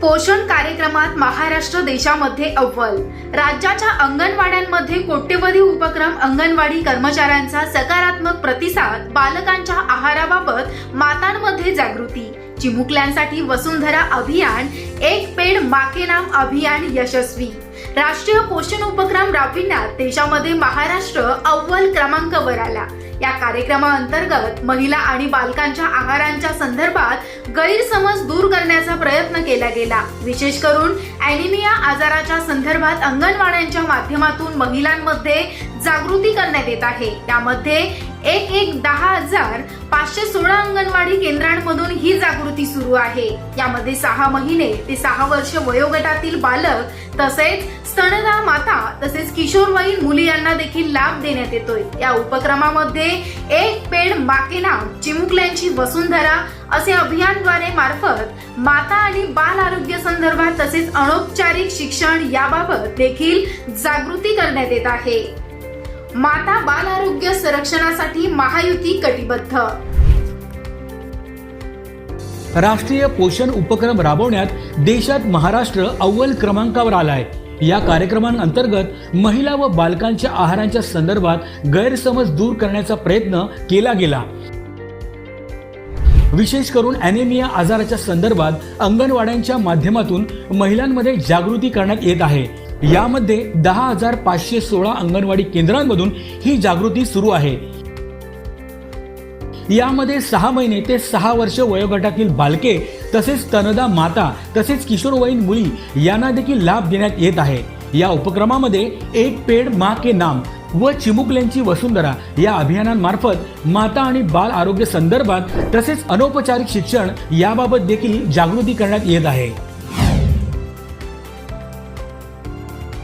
पोषण कार्यक्रमात महाराष्ट्र देशामध्ये अव्वल. राज्याच्या अंगणवाड्यांमध्ये कोट्यवधी उपक्रम अंगणवाडी कर्मचाऱ्यांचा सकारात्मक प्रतिसाद बालकांच्या आहाराबाबत मातांमध्ये जागृती. चिमुकल्यांसाठी वसुंधरा अभियान एक पेड माके नाम अभियान यशस्वी. राष्ट्रीय पोषण उपक्रम राबविण्यात देशामध्ये महाराष्ट्र अव्वल क्रमांकावर आला. या कार्यक्रमाअंतर्गत महिला आणि बालकांच्या आहारांच्या संदर्भात गैरसमज दूर करण्याचा प्रयत्न केला गेला. विशेष करून अॅनिमिया आजाराच्या संदर्भात अंगणवाड्यांच्या माध्यमातून महिलांमध्ये जागृती करण्यात येत आहे. त्यामध्ये एक एक दहा हजार पाचशे सोळा अंगणवाडी केंद्रांमधून ही जागृती सुरू आहे. यामध्ये सहा महिने ते सहा वर्ष वयोगटातील बालक तसेच स्तनदा माता तसेच किशोरवयीन मुली यांना देखील लाभ देण्यात येतोय. या उपक्रमामध्ये एक पेड माके चिमुकल्यांची वसुंधरा असे अभियानद्वारे मार्फत माता आणि बाल आरोग्य संदर्भात तसेच अनौपचारिक शिक्षण याबाबत देखील जागृती करण्यात येत आहे. माता बाल आरोग्य संरक्षणासाठी महायुती कटिबद्ध. राष्ट्रीय पोषण उपक्रम राबवण्यात देशात महाराष्ट्र अव्वल क्रमांकावर आलाय. या कार्यक्रमांतर्गत महिला व बालकांच्या आहारांच्या संदर्भात गैरसमज दूर करण्याचा प्रयत्न केला गेला. विशेष करून अॅनेमिया आजाराच्या संदर्भात अंगणवाड्यांच्या माध्यमातून महिलांमध्ये जागृती करण्यात येत आहे. यामध्ये दहा हजार पाचशे सोळा अंगणवाडी केंद्रांमधून ही जागृती सुरू आहे. यामध्ये सहा महिने ते सहा वर्ष वयोगटातील बालके तसेच तनदा माता तसेच किशोरवयीन मुली यांना देखील लाभ देण्यात येत आहे. या उपक्रमामध्ये एक पेड मा के नाम व चिमुकल्यांची वसुंधरा या अभियानांमार्फत माता आणि बाल आरोग्य संदर्भात तसेच अनौपचारिक शिक्षण याबाबत देखील जागृती करण्यात येत आहे.